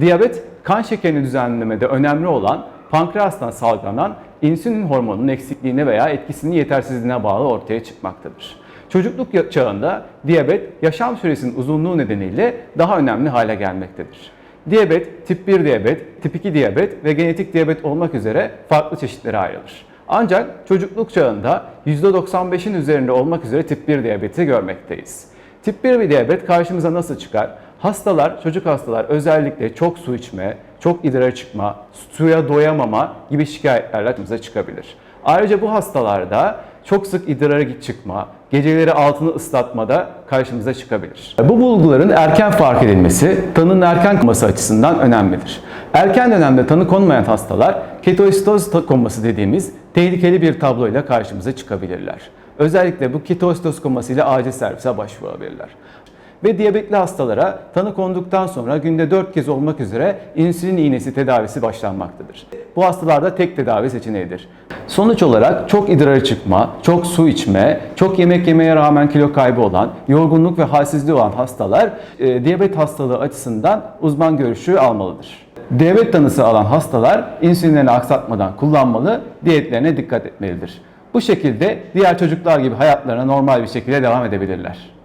Diyabet, kan şekerini düzenlemede önemli olan pankreastan salgılanan insülin hormonunun eksikliğine veya etkisinin yetersizliğine bağlı ortaya çıkmaktadır. Çocukluk çağında diyabet yaşam süresinin uzunluğu nedeniyle daha önemli hale gelmektedir. Diyabet, tip 1 diyabet, tip 2 diyabet ve genetik diyabet olmak üzere farklı çeşitlere ayrılır. Ancak çocukluk çağında %95'in üzerinde olmak üzere tip 1 diyabeti görmekteyiz. Tip 1 bir diyabet karşımıza nasıl çıkar? Hastalar, çocuk hastalar özellikle çok su içme, çok idrar çıkma, suya doyamama gibi şikayetlerle karşımıza çıkabilir. Ayrıca bu hastalarda çok sık idrara çıkma, geceleri altını ıslatmada karşımıza çıkabilir. Bu bulguların erken fark edilmesi, tanının erken konması açısından önemlidir. Erken dönemde tanı konmayan hastalar ketositoz konması dediğimiz tehlikeli bir tabloyla karşımıza çıkabilirler. Özellikle bu ketositoz konması ile acil servise başvurabilirler ve diyabetli hastalara tanı konduktan sonra günde 4 kez olmak üzere insülin iğnesi tedavisi başlanmaktadır. Bu hastalarda tek tedavi seçeneğidir. Sonuç olarak çok idrara çıkma, çok su içme, çok yemek yemeye rağmen kilo kaybı olan, yorgunluk ve halsizliği olan hastalar e, diyabet hastalığı açısından uzman görüşü almalıdır. Diyabet tanısı alan hastalar insülinlerini aksatmadan kullanmalı, diyetlerine dikkat etmelidir. Bu şekilde diğer çocuklar gibi hayatlarına normal bir şekilde devam edebilirler.